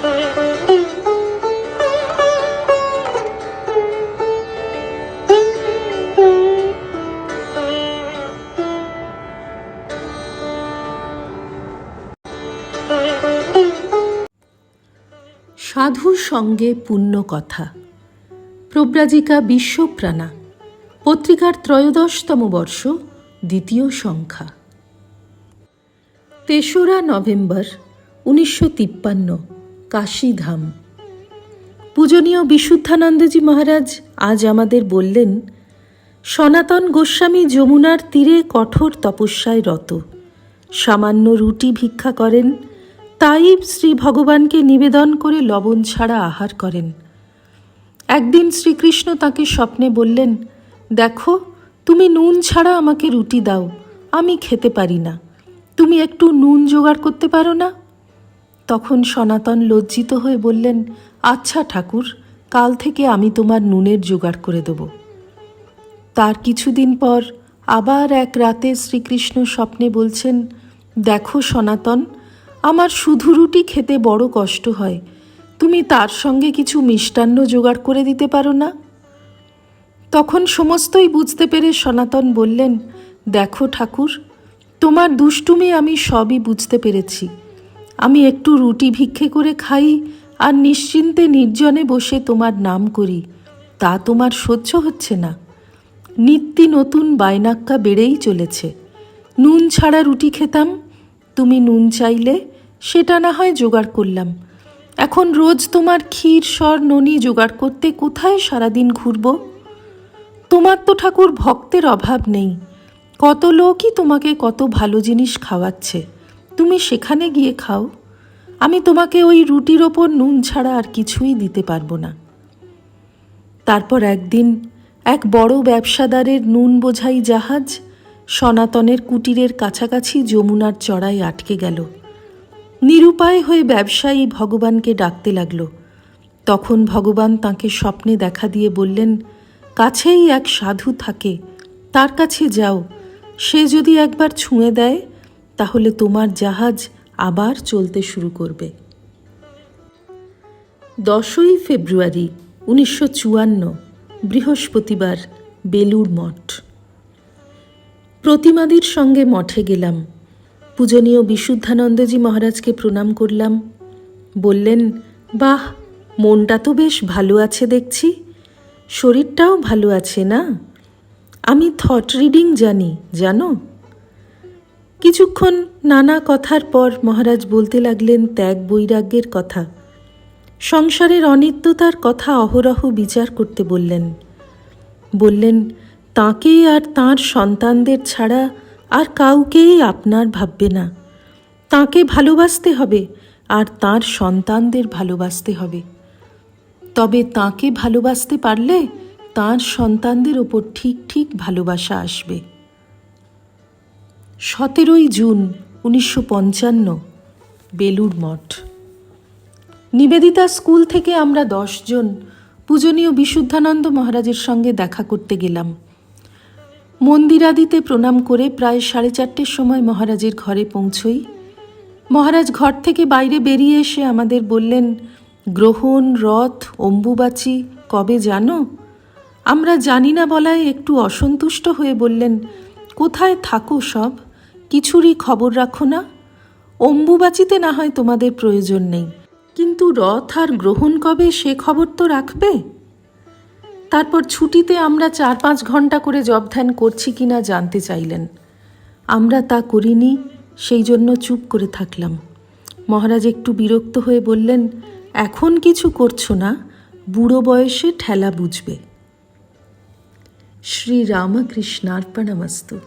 সাধুর সঙ্গে পুণ্য কথা। প্রব্রাজিকা বিশ্বপ্রাণা, পত্রিকার ত্রয়োদশতম বর্ষ, দ্বিতীয় সংখ্যা। তেসরা নভেম্বর, উনিশশো তিপ্পান্ন। কাশীধাম। পূজনীয় বিশুদ্ধানন্দজি মহারাজ আজ আমাদের বললেন, সনাতন গোস্বামী যমুনার তীরে কঠোর তপস্যায় রত। সামান্য রুটি ভিক্ষা করেন, তাই শ্রী ভগবানকে নিবেদন করে লবণ ছাড়া আহার করেন। একদিন শ্রীকৃষ্ণ তাকে স্বপ্নে বললেন, দেখো, তুমি নুন ছাড়া আমাকে রুটি দাও, আমি খেতে পারি না। তুমি একটু নুন জোগাড় করতে পারো না? তখন সনাতন লজ্জিত হয়ে বললেন আচ্ছা ঠাকুর, কাল থেকে আমি তোমার নুনের জোগাড় করে দেব। তার কিছুদিন পর আবার এক রাতে শ্রীকৃষ্ণ স্বপ্নে বলছেন, দেখো সনাতন, আমার শুধু রুটি খেতে বড় কষ্ট হয়। তুমি তার সঙ্গে কিছু মিষ্টান্ন জোগাড় করে দিতে পারো না? তখন সমস্তই বুঝতে পেরে সনাতন বললেন, দেখো ঠাকুর, তোমার দুষ্টুমি আমি সবই বুঝতে পেরেছি। আমি একটু রুটি ভিক্ষে করে খাই আর নিশ্চিন্তে নির্জনে বসে তোমার নাম করি। তা তোমার সহ্য হচ্ছে না। নিত্যি নতুন বাইনাক্কা বেড়েই চলেছে। নুন ছাড়া রুটি খেতাম। তুমি নুন চাইলে, সেটা না হয় জোগাড় করলাম। এখন রোজ তোমার ক্ষীর, স্বর, ননি জোগাড় করতে কোথায় সারাদিন ঘুরব? তোমার তো ঠাকুর ভক্তের অভাব নেই। কত লোকই তোমাকে কত ভালো জিনিস খাওয়াচ্ছে। তুমি সেখানে গিয়ে খাও। আমি তোমাকে ওই রুটির ওপর নুন ছাড়া আর কিছুই দিতে পারব না। তারপর একদিন এক বড় ব্যবসাদারের নুন বোঝাই জাহাজ সনাতনের কুটিরের কাছাকাছি যমুনার চড়াই আটকে গেল। নিরুপায় হয়ে ব্যবসায়ী ভগবানকে ডাকতে লাগল। তখন ভগবান তাকে স্বপ্নে দেখা দিয়ে বললেন, কাছেই এক সাধু থাকে, তার কাছে যাও। সে যদি একবার ছুঁয়ে দেয় তাহলে তোমার জাহাজ আবার চলতে শুরু করবে। দশই ফেব্রুয়ারি উনিশশো চুয়ান্ন, বৃহস্পতিবার বেলুর মঠ। প্রতিমাদির সঙ্গে মঠে গেলাম। পূজনীয় বিশুদ্ধানন্দজি মহারাজকে প্রণাম করলাম। বললেন, বাহ, মনটা তো বেশ ভালো আছে দেখছি। শরীরটাও ভালো আছে না? আমি থট রিডিং জানি, জানো? কিছুক্ষণ নানা কথার পর মহারাজ বলতে লাগলেন, ত্যাগ বৈরাগ্যের কথা। সংসারের অনিত্যতার কথা অহরহ বিচার করতে বললেন। বললেন, তাকে আর তার সন্তানদের ছাড়া আর কাউকেই আপনার ভাববে না। তাকে ভালোবাসতে হবে আর তার সন্তানদের ভালোবাসতে হবে। তবে তাকে ভালোবাসতে পারলে তার সন্তানদের ওপর ঠিক ঠিক ভালোবাসা আসবে। সতেরোই জুন উনিশশো পঞ্চান্ন বেলুর মঠ। নিবেদিতা স্কুল থেকে আমরা দশজন পূজনীয় বিশুদ্ধানন্দ মহারাজের সঙ্গে দেখা করতে গেলাম। মন্দিরাদিতে প্রণাম করে প্রায় সাড়ে চারটের সময় মহারাজের ঘরে পৌঁছই। মহারাজ ঘর থেকে বাইরে বেরিয়ে এসে আমাদের বললেন, গ্রহণ, রথ, অম্বুবাচি, কবে জানো? আমরা জানি না বলায় একটু অসন্তুষ্ট হয়ে বললেন, কোথায় থাকো সব? কিছুরই খবর রাখো না। অম্বুবাচিতে না হয় তোমাদের প্রয়োজন নেই। কিন্তু রথ আর গ্রহণ কবে সে খবর তো রাখবে? তারপর ছুটিতে আমরা চার পাঁচ ঘণ্টা করে জব ধ্যান করছি কিনা জানতে চাইলেন। আমরা তা করিনি, সেই জন্য চুপ করে থাকলাম। মহারাজ একটু বিরক্ত হয়ে বললেন, এখন কিছু করছ না, বুড়ো বয়সে ঠেলা বুঝবে। শ্রী রামকৃষ্ণার্পণমস্তু